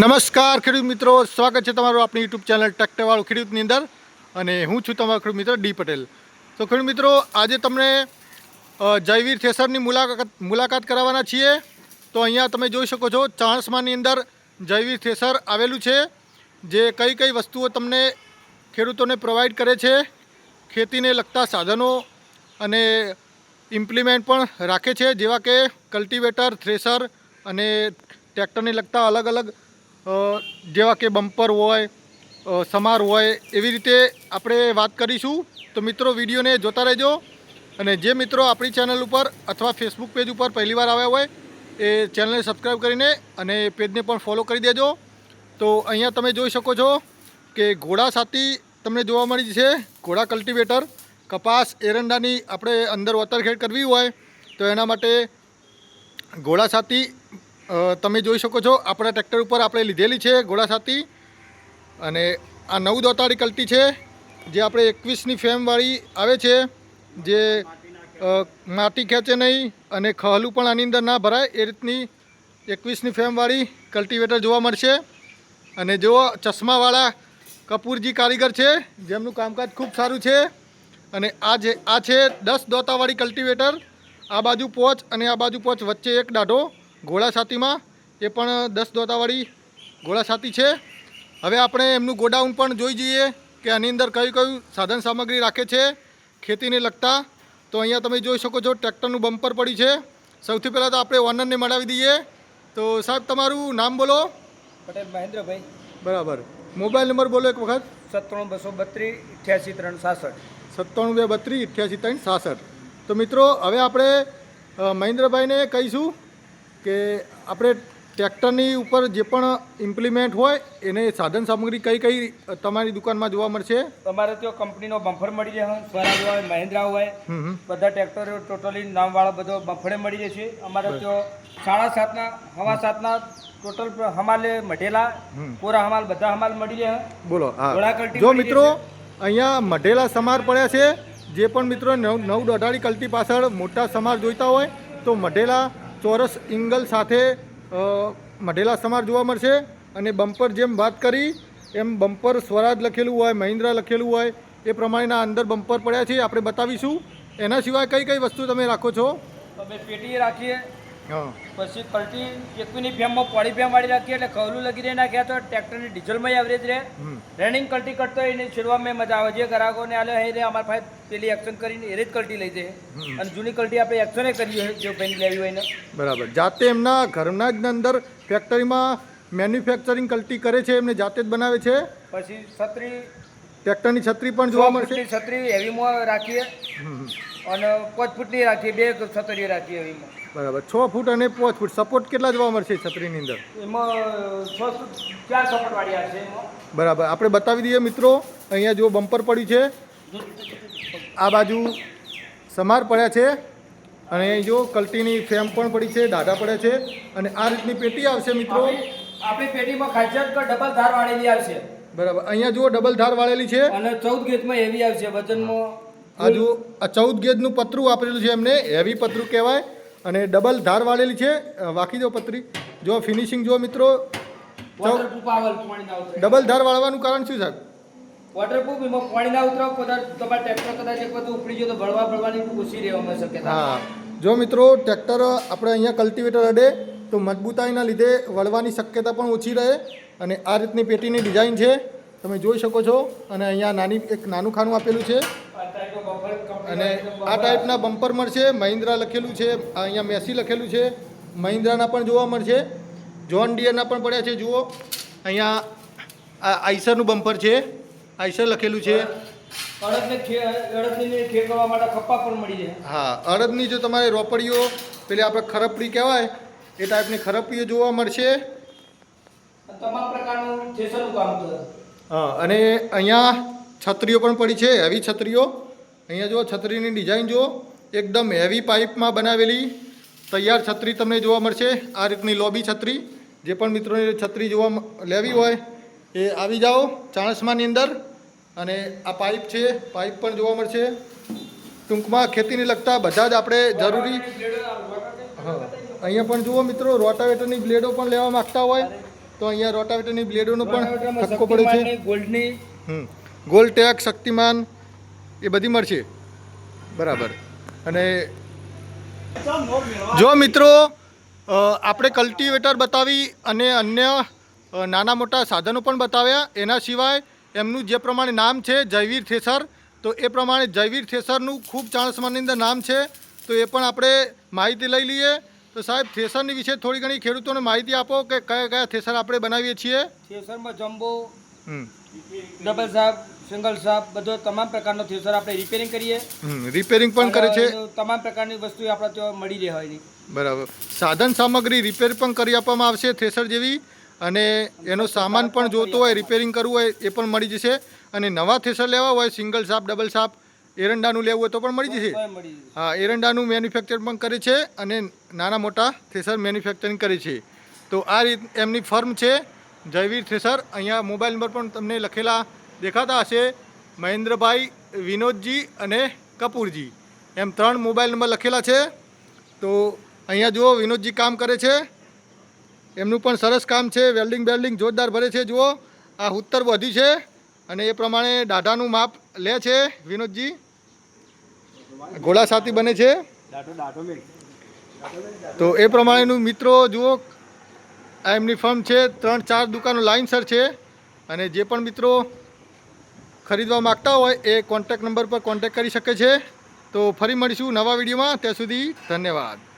નમસ્કાર, ખેડૂત મિત્રો. સ્વાગત છે તમારું આપણી યુટ્યુબ ચેનલ ટ્રેક્ટરવાળું ખેડૂતની અંદર. અને હું છું તમારો ખેડૂત મિત્ર ડી પટેલ. તો ખેડૂત મિત્રો, આજે તમને જયવીર થેસરની મુલાકાત મુલાકાત કરાવવાના છીએ. તો અહીંયા તમે જોઈ શકો છો, ચાણસમાની અંદર જયવીર થેસર આવેલું છે, જે કઈ કઈ વસ્તુઓ તમને ખેડૂતોને પ્રોવાઈડ કરે છે, ખેતીને લગતા સાધનો અને ઇમ્પ્લિમેન્ટ પણ રાખે છે, જેવા કે કલ્ટિવેટર, થ્રેસર અને ટ્રેક્ટરને લગતા અલગ અલગ જેવા કે બમ્પર હોય સમાર હોય, એવી રીતે આપણે વાત કરીશું. તો મિત્રો, વિડીયોને જોતા રહેજો. અને જે મિત્રો આપણી ચેનલ ઉપર અથવા ફેસબુક પેજ ઉપર પહેલીવાર આવ્યા હોય, એ ચેનલને સબસ્ક્રાઈબ કરીને અને પેજને પણ ફોલો કરી દેજો. તો અહીંયા તમે જોઈ શકો છો કે ઘોડા સાથી તમને જોવા મળી છે ઘોડા કલ્ટિવેટર કપાસ, એરંડાની આપણે અંદર વતરખેડ કરવી હોય, તો એના માટે ઘોડા સાથી તમે જોઈ શકો છો, આપણા ટ્રેક્ટર ઉપર આપણે લીધેલી છે ઘોડાસાથી અને આ નવ દોતાળી કલ્ટી છે, જે આપણે એકવીસની ફેમવાળી આવે છે, જે માટી ખેંચે નહીં અને ખહલું પણ આની અંદર ના ભરાય, એ રીતની એકવીસની ફેમવાળી કલ્ટિવેટર જોવા મળશે. અને જો ચશ્માવાળા કપૂરજી કારીગર છે, જેમનું કામકાજ ખૂબ સારું છે. અને આ જે, આ છે દસ દોતાવાળી કલ્ટિવેટર, આ બાજુ પોચ અને આ બાજુ પોચ વચ્ચે એક દાઢો. ઘોડા છાતીમાં એ પણ દસ દોતાવાળી ગોળા છાતી છે. હવે આપણે એમનું ગોડાઉન પણ જોઈ જઈએ કે આની અંદર કયું કયું સાધન સામગ્રી રાખે છે ખેતીને લગતા. તો અહીંયા તમે જોઈ શકો છો ટ્રેક્ટરનું બમ્પર પડ્યું છે. સૌથી પહેલાં તો આપણે ઓનરને મળાવી દઈએ. તો સાહેબ તમારું નામ બોલો. પટેલ મહેન્દ્રભાઈ. બરાબર. મોબાઈલ નંબર બોલો એક વખત. સત્તાણું બસો બત્રીસ અઠ્યાસી ત્રણ સાસઠ. સત્તાણું બે બત્રીસ અઠ્યાસી ત્રણ સાસઠ. તો મિત્રો હવે આપણે મહેન્દ્રભાઈને કહીશું કે આપણે ટ્રેક્ટરની ઉપર જે પણ ઇમ્પ્લિમેન્ટ હોય એને સાધન સામગ્રી કઈ કઈ તમારી દુકાનમાં જોવા મળશે? તમારે ત્યાં કંપનીનો બમ્ફર મળી જશે સ્વરાજ હોય મહિન્દ્રા હોય. બધા ટ્રેક્ટરો ટોટલી નામવાળા બધો બમ્ફરે મળી જશે અમારે ત્યાં સાડા સાતના હવા સાતના ટોટલ હમાલે મઢેલા. પૂરા હમાલ બધા હમાલ મળી જશે બોલો જો મિત્રો અહીંયા મઢેલા સમાર પડ્યા છે. જે પણ મિત્રો નવ નવ દોઢાડી કલ્ટી પાછળ મોટા સમાર જોઈતા હોય તો મઢેલા ચોરસ ઇંગલ સાથે મઢેલા સમાર જોવા મળશે અને બમ્પર જેમ વાત કરી, એમ બમ્પર સ્વરાજ લખેલું હોય, મહિન્દ્રા લખેલું હોય, એ પ્રમાણેના અંદર બમ્પર પડ્યા છે. આપણે બતાવીશું. એના સિવાય કઈ કઈ વસ્તુ તમે રાખો છો? અમે પેટી રાખીએ. પછી કલ્ટી એકવીની ફેમમાં પોળી ફેમ વાળી રાખીએ એટલે ખવલું લગી રહી નાખ્યા તો ટ્રેક્ટરની ડીઝલમાં એવરેજ રહે. રનિંગ કલ્ટી કરતો હોય એને છેડવામાં મજા આવે. જે ગ્રાહકોને આલે હે રે અમારા પાસે પેલી એક્શન કરીને એ જ કલ્ટી લઈ જાય અને જૂની કલ્ટી આપણે એક્શને કરી હોય જો ભાઈ લેવી હોય ને બરાબર. જાતે એમના ઘરના જ અંદર ફેક્ટરીમાં મેન્યુફેક્ચરિંગ કલ્ટી કરે છે એમને જાતે જ બનાવે છે? પછી છત્રી ટ્રેક્ટરની છત્રી પણ જોવા મળશે? છત્રી હેવીમાં રાખીએ. અને પાંચ ફૂટની રાખીએ બે છત્રી રાખીએ હેવીમાં બરાબર. છ ફૂટ અને પાંચ ફૂટ. સપોર્ટ કેટલા જોવા મળશે છત્રીની અંદર? એમાં છ ફૂટ ચાર સપોર્ટ વાળી છે બરાબર. આપણે બતાવી દઈએ મિત્રો અહીંયા જો બમ્પર પડ્યું છે આ બાજુ સમાર પડ્યા છે અને અહીં જો કલ્ટીની ફ્રેમ પણ પડી છે દાઢા પડ્યા છે અને આ રીતની પેટી આવશે મિત્રો. આપણી પેટીમાં ખાસિયત ડબલ ધાર વાળેલી આવશે. બરાબર. અહીંયા જુઓ ડબલ ધાર વાળેલી છે. અને ચૌદ ગેજમાં હેવી આવશે વજનમાં આ જો આ ચૌદ ગેજનું પતરું વાપરેલું છે એમને. હેવી પતરું કહેવાય. અને ડબલ ધાર વાળેલી છે. વાકી દો પતરી. જો ફિનિશિંગ જો મિત્રો. ડબલ ધાર વાળવાનું કારણ શું સાહેબ? વોટરપ્રૂફ એમાં પાણી ના ઉતરાવ કદાચ તમારા ટ્રેક્ટર કદાચ એક બધું ઉપડી ગયો તો ભળવા ભળવાની ઓછી રહેવામાં શક્યતા. હા. જો મિત્રો ટ્રેક્ટર આપણે અહીંયા કલ્ટિવેટર અડે. તો મજબૂતાઈના લીધે વળવાની શક્યતા પણ ઓછી રહે અને આ રીતની પેટીની ડિઝાઇન છે તમે જોઈ શકો છો. અને અહીંયા નાની એક નાનું ખાનું આપેલું છે. અને આ ટાઈપના બમ્પર મળશે મહિન્દ્રા લખેલું છે અહીંયા મેસી લખેલું છે. મહિન્દ્રાના પણ જોવા મળશે. જોન ડિયરના પણ પડ્યા છે જુઓ. અહીંયા આ આઈસરનું બમ્પર છે. આઈસર લખેલું છે. હા અડદની જો તમારે રોપડીઓ પેલી આપણે ખરપડી કહેવાય એ ટાઈપની ખરપીઓ જોવા મળશે. તમામ પ્રકારનું થેસરનું કામ હા અને અહીંયા છત્રીઓ પણ પડી છે હેવી છત્રીઓ. અહીંયા જુઓ છત્રીની ડિઝાઇન જુઓ. એકદમ હેવી પાઇપમાં બનાવેલી તૈયાર છત્રી તમને જોવા મળશે. આ રીતની લોબી છત્રી જે પણ મિત્રોને છત્રી જોવા લેવી હોય એ આવી જાઓ ચાણસમાની અંદર. અને આ પાઇપ છે પાઇપ પણ જોવા મળશે. ટૂંકમાં ખેતીને લગતા બધા જ આપણે જરૂરી હા. અહીંયા પણ જુઓ મિત્રો રોટાવેટરની બ્લેડો પણ લેવા માંગતા હોય. તો અહીંયા રોટાવેટરની બ્લેડોનો પણ ધક્કો પડે છે. ગોલ્ડની. હમ. ગોલટેક શક્તિમાન એ બધી મળશે. બરાબર. અને જો મિત્રો આપણે કલ્ટિવેટર બતાવી અને અન્ય નાના મોટા સાધનો પણ બતાવ્યા. એના સિવાય એમનું જે પ્રમાણે નામ છે જયવીર થેસર તો એ પ્રમાણે જયવીર થેસરનું ખૂબ ચાણસમાની અંદર નામ છે. તો એ પણ આપણે માહિતી લઈ લઈએ. તો સાહેબ થેસરની વિશે થોડી ઘણી ખેડૂતોને માહિતી આપો કે કયા કયા થેસર આપણે બનાવીએ છીએ? થ્રેસરમાં જમ્બો ડબલ સાપ સિંગલ સાપ બધો તમામ પ્રકારનો થ્રેસર આપણે રિપેરિંગ કરીએ. રિપેરિંગ પણ કરે છે? તમામ પ્રકારની વસ્તુ આપણે ત્યાં મળી રહે હોય બરાબર. સાધન સામગ્રી રિપેર પણ કરી આપવામાં આવશે થ્રેસર જેવી અને એનો સામાન પણ જોતો હોય રિપેરિંગ કરવું હોય એ પણ મળી જશે. અને નવા થ્રેસર લેવા હોય સિંગલ સાપ ડબલ સાપ એરંડાનું લેવું હોય તો પણ મળી જશે. હા એરંડાનું મેન્યુફેક્ચર પણ કરે છે અને નાના મોટા થ્રેસર મેન્યુફેક્ચરિંગ કરે છે. તો આ રીત એમની ફર્મ છે જયવીર થ્રેસર. અહીંયા મોબાઈલ નંબર પણ તમને લખેલા દેખાતા હશે. મહેન્દ્રભાઈ વિનોદજી અને કપૂરજી. એમ ત્રણ મોબાઈલ નંબર લખેલા છે. તો અહીંયા જુઓ વિનોદજી કામ કરે છે. એમનું પણ સરસ કામ છે. વેલ્ડિંગ બેલ્ડિંગ જોરદાર ભરે છે જુઓ. આ ઉત્તર વધી છે અને એ પ્રમાણે દાઢાનું માપ લે છે વિનોદજી. ઘોડા સાથી બને છે? તો એ પ્રમાણેનું મિત્રો જુઓ, આ એમની ફર્મ છે, ત્રણ ચાર દુકાનો લાઇનસર છે. અને જે પણ મિત્રો ખરીદવા માગતા હોય એ કોન્ટેક નંબર પર કોન્ટેક કરી શકે છે. તો ફરી મળીશું નવા વિડીયોમાં. ત્યાં સુધી ધન્યવાદ.